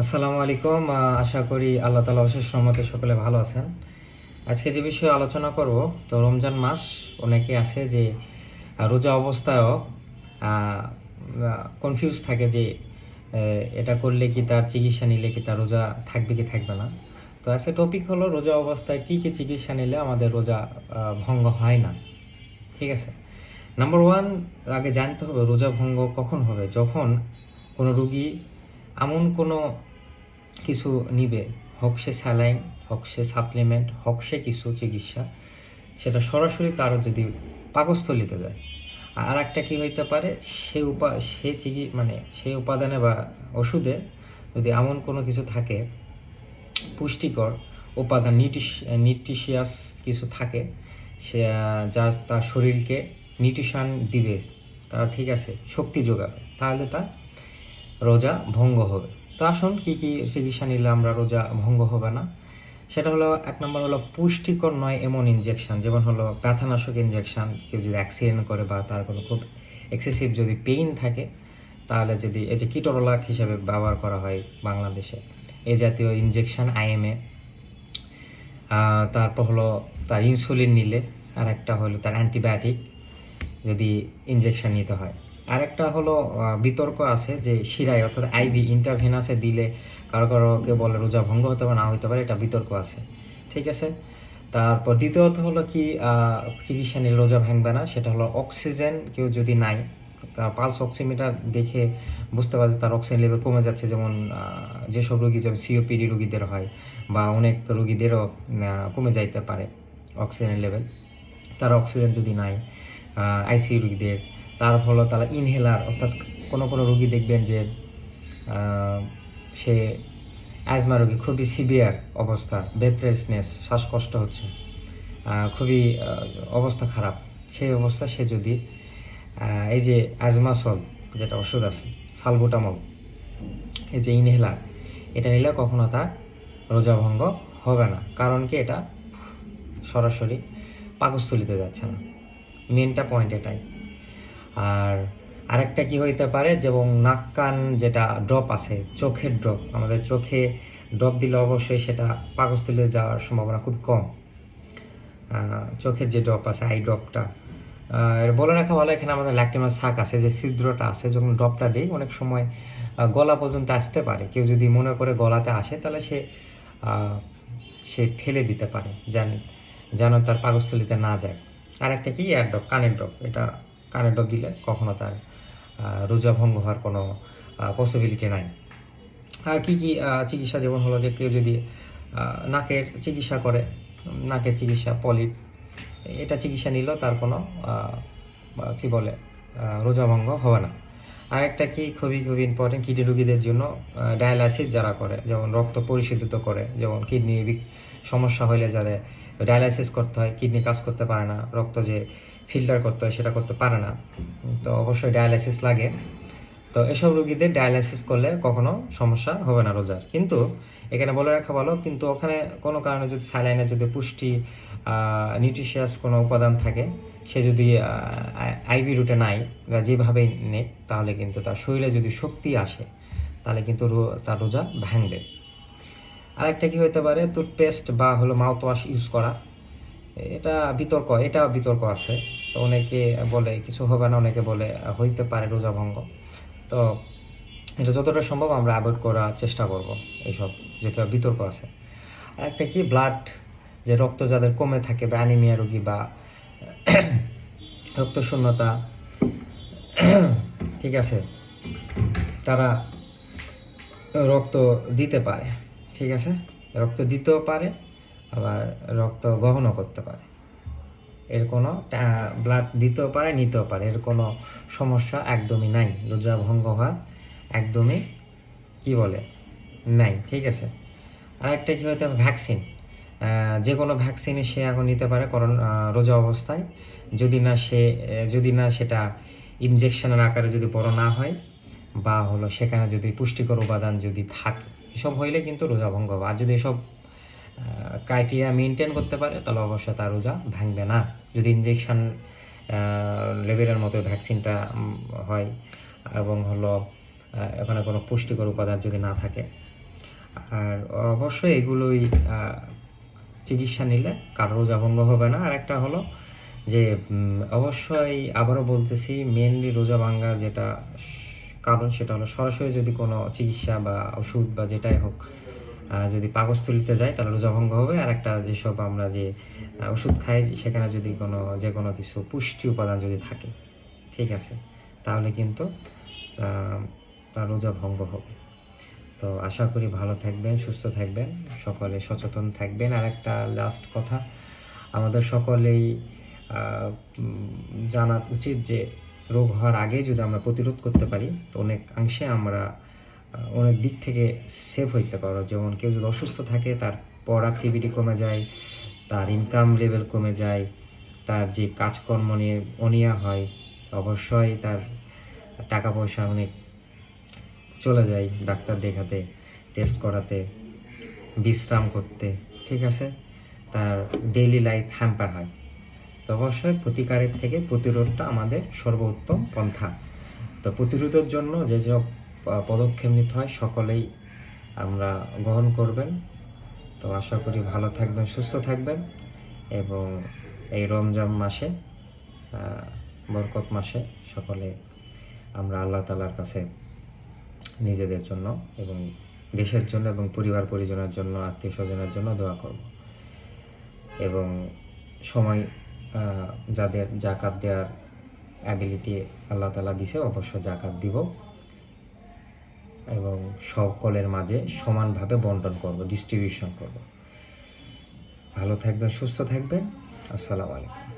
আসসালামু আলাইকুম। আশা করি আল্লাহ তালা অশেষ রহমতে সকলে ভালো আছেন। আজকে যে বিষয়ে আলোচনা করব, তো রমজান মাস অনেকে আছে যে রোজা অবস্থায়ও কনফিউজ থাকে যে এটা করলে কি তার চিকিৎসা নিলে কি তার রোজা থাকবে কি থাকবে না। তো আজকে টপিক হলো রোজা অবস্থায় কী কী চিকিৎসা নিলে আমাদের রোজা ভঙ্গ হয় না। ঠিক আছে? নাম্বার ওয়ান আগে জানতে হবে রোজা ভঙ্গ কখন হবে। যখন কোনো রুগী এমন কোনো কিছু নিবে? হোক সে স্যালাইন হোক সে সাপ্লিমেন্ট হোক সে কিছু চিকিৎসা সেটা সরাসরি তারও যদি পাকস্থলিতে যায়। আর একটা কি হইতে পারে? সে উপা সে চিকি মানে সেই উপাদানে বা ওষুধে যদি এমন কোনো কিছু থাকে পুষ্টিকর উপাদান নিউট্রিশ নিউট্রিশিয়াস কিছু থাকে সে আহ, যা তার শরীরকে নিউট্রিশন দিবে তা ঠিক আছে শক্তি যোগাবে তাহলে তার রোজা ভঙ্গ হবে। তো আসুন, কী কী চিকিৎসা নিলে আমরা রোজা ভঙ্গ হবে না? সেটা হলো, এক নম্বর হলো, পুষ্টিকর নয় এমন ইনজেকশন যেমন হলো, ব্যথানাশক ইনজেকশন কেউ যদি অ্যাক্সিডেন্ট করে বা তার কোনো খুব এক্সেসিভ যদি পেইন থাকে, তাহলে যদি এই যে কিটোরোলাক হিসেবে ব্যবহার করা হয় বাংলাদেশে, এ জাতীয় ইনজেকশন আইএমএ তারপর হলো, তার ইনসুলিন নিলে আর একটা হলো, তার অ্যান্টিবায়োটিক যদি ইনজেকশন নিতে হয়। আরেকটা হলো বিতর্ক আছে যে শিরায়, অর্থাৎ আইভি ইন্টারভেনাসে দিলে কারও কারোকে বলে রোজা ভঙ্গ হতে পারে, না হতে পারে, এটা বিতর্ক আছে। ঠিক আছে? তারপর দ্বিতীয়ত হলো কি চিকিৎসা নিলে রোজা ভাঙবে না, সেটা হলো অক্সিজেন কেউ যদি নাই পালস অক্সিমিটার দেখে বুঝতে পারছে তার অক্সিজেন লেভেল কমে যাচ্ছে, যেমন যেসব রোগী, যেমন সিওপিডি রোগীদের হয়, বা অনেক রোগীদেরও কমে যাইতে পারে অক্সিজেন লেভেল। তার অক্সিজেন যদি নাই আইসিইউ রোগীদের তার হলো তারা ইনহেলার অর্থাৎ কোনো কোনো রোগী দেখবেন যে সে অ্যাজমা রোগী, খুবই সিভিয়ার অবস্থা বেথলেসনেস শ্বাসকষ্ট হচ্ছে খুবই অবস্থা খারাপ। সেই অবস্থা সে যদি এই যে অ্যাজমাসল যেটা ওষুধ আছে সালবুটামল এই যে ইনহেলার এটা নিলে কখনো তার রোজা ভঙ্গ হবে না। কারণ কি এটা সরাসরি পাকস্থলিতে যাচ্ছে না। মেনটা পয়েন্ট এটাই। আর আরেকটা কি হইতে পারে, যেমন নাক, কান যেটা ড্রপ আছে, চোখের ড্রপ আমাদের চোখে ড্রপ দিলে অবশ্যই সেটা পাকস্থলিতে যাওয়ার সম্ভাবনা খুব কম। চোখের যে ড্রপ আছে আই ড্রপটা বলে রাখা ভালো, এখানে আমাদের ল্যাক্টিমাস শাক আছে, যে ছিদ্রটা আছে, যখন ড্রপটা দিই, অনেক সময় গলা পর্যন্ত আসতে পারে। কেউ যদি মনে করে গলাতে আসে, তাহলে সে সে ফেলে দিতে পারে, যেন যেন তার পাকস্থলিতে না যায়। আর একটা কি এয়ার ড্রপ কানের ড্রপ এটা কানের ড্রপ দিলে কখনো তার রোজা ভঙ্গ হওয়ার কোনো পসিবিলিটি নাই। আর কি কি চিকিৎসা যেমন হলো যে কেউ যদি নাকের চিকিৎসা করে নাকের চিকিৎসা, পলিপ, এটা চিকিৎসা নিলেও তার কোনো কি বলে রোজা ভঙ্গ হবে না। আর একটা কি খুবই খুবই ইম্পর্টেন্ট কিডনি রোগীদের জন্য ডায়ালাইসিস যারা করে, যেমন রক্ত পরিশোধিত করে, যেমন কিডনি সমস্যা হলে যাদের ডায়ালাইসিস করতে হয়, কিডনি কাজ করতে পারে না, রক্ত যে ফিল্টার করতে হয়, সেটা করতে পারে না। তো অবশ্যই ডায়ালাইসিস লাগে। তো এসব রুগীদের ডায়ালাইসিস করলে কখনো সমস্যা হবে না রোজার। কিন্তু এখানে বলে রাখা ভালো, কিন্তু ওখানে কোনো কারণে যদি স্যালাইনের যদি পুষ্টি নিউট্রিশিয়াস কোনো উপাদান থাকে, সে যদি আইভি রুটে নাই বা যেভাবেই নে তাহলে কিন্তু তার শরীরে যদি শক্তি আসে, তাহলে কিন্তু তার রোজা ভাঙবে। আরেকটা কি হতে পারে? টুথপেস্ট বা হলো মাউথ ওয়াশ ইউজ করা। এটা বিতর্ক এটা বিতর্ক আছে। তো অনেকে বলে, কিছু হবে না, অনেকে বলে, হইতে পারে রোজা ভঙ্গ। তো এটা যতটা সম্ভব আমরা অ্যাভয়েড করার চেষ্টা করব এইসব, যেটা বিতর্ক আছে। আর একটা কি ব্লাড যে রক্ত যাদের কমে থাকে, বা অ্যানিমিয়া রোগী বা রক্তশূন্যতা, ঠিক আছে, তারা রক্ত দিতে পারে, ঠিক আছে? রক্ত দিতেও পারে আবার রক্ত গ্রহণও করতে পারে। এর কোনো ব্লাড দিতেও পারে, নিতেও পারে। এর কোনো সমস্যা একদমই নাই। রোজা ভঙ্গ হওয়ার একদমই, কি বলে, নাই, ঠিক আছে? আর একটা কী হতে ভ্যাকসিন যে কোনো ভ্যাকসিনই সে এখন নিতে পারে কারণ রোজা অবস্থায়। যদি না সে যদি না সেটা ইনজেকশনের আকারে যদি বড় না হয়, বা হলো সেখানে যদি পুষ্টিকর উপাদান যদি থাকে, এসব হইলে কিন্তু রোজা ভঙ্গ আর যদি এসব ক্রাইটেরিয়া মেনটেন করতে পারে, তাহলে অবশ্যই তার রোজা ভাঙবে না। যদি ইনজেকশন লেভেলের মতো ভ্যাকসিনটা হয়, এবং হলো ওখানে কোনো পুষ্টিকর উপাদান যদি না থাকে। আর অবশ্যই এগুলোই চিকিৎসা নিলে কারও রোজা ভঙ্গ হবে না। আর একটা হলো যে অবশ্যই আবারও বলতেছি মেনলি রোজা ভাঙ্গা যেটা, কারণ সেটা হলো সরাসরি যদি কোনো চিকিৎসা বা ওষুধ বা যেটাই হোক যদি পাকস্থলিতে যায়, তাহলে রোজা ভঙ্গ হবে। আর একটা যেসব আমরা যে ওষুধ খাই, সেখানে যদি কোনো, যে কোনো কিছু পুষ্টি উপাদান যদি থাকে, ঠিক আছে, তাহলে কিন্তু তার রোজা ভঙ্গ হবে। তো আশা করি ভালো থাকবেন, সুস্থ থাকবেন, সকলে সচেতন থাকবেন। আর একটা লাস্ট কথা, আমাদের সকলেই জানা উচিত যে, রোগ হওয়ার আগে যদি আমরা প্রতিরোধ করতে পারি, তো অনেকাংশে আমরা অনেক দিক থেকে সেভ হইতে পারো। যেমন কেউ যদি অসুস্থ থাকে, তার প্রোডাক্টিভিটি কমে যায়, তার ইনকাম লেভেল কমে যায়, তার যে কাজকর্ম নিয়ে অনিয়া হয়, অবশ্যই তার টাকা পয়সা অনেক চলে যায় ডাক্তার দেখাতে টেস্ট করাতে, বিশ্রাম করতে, ঠিক আছে? তার ডেইলি লাইফ হ্যাম্পার হয়। তো অবশ্যই প্রতিকারের থেকে প্রতিরোধটা আমাদের সর্বোত্তম পন্থা। তো প্রতিরোধের জন্য যে যে প- পদক্ষেপ নিতে হয়, সকলেই আমরা গ্রহণ করবেন। তো আশা করি ভালো থাকবেন, সুস্থ থাকবেন এবং এই রমজান মাসে বরকত মাসে সকলে আমরা আল্লাহ তালার কাছে নিজেদের জন্য এবং দেশের জন্য এবং পরিবার পরিজনের জন্য, আত্মীয় স্বজনের জন্য দোয়া করব। এবং সময় যাদের জাকাত দেওয়ার অ্যাবিলিটি আল্লাহ তালা দিছে অবশ্য জাকাত দিব। এবং সকলের মাঝে সমানভাবে বন্টন করব ডিস্ট্রিবিউশন করব। ভালো থাকবেন সুস্থ থাকবেন। আসসালামু আলাইকুম।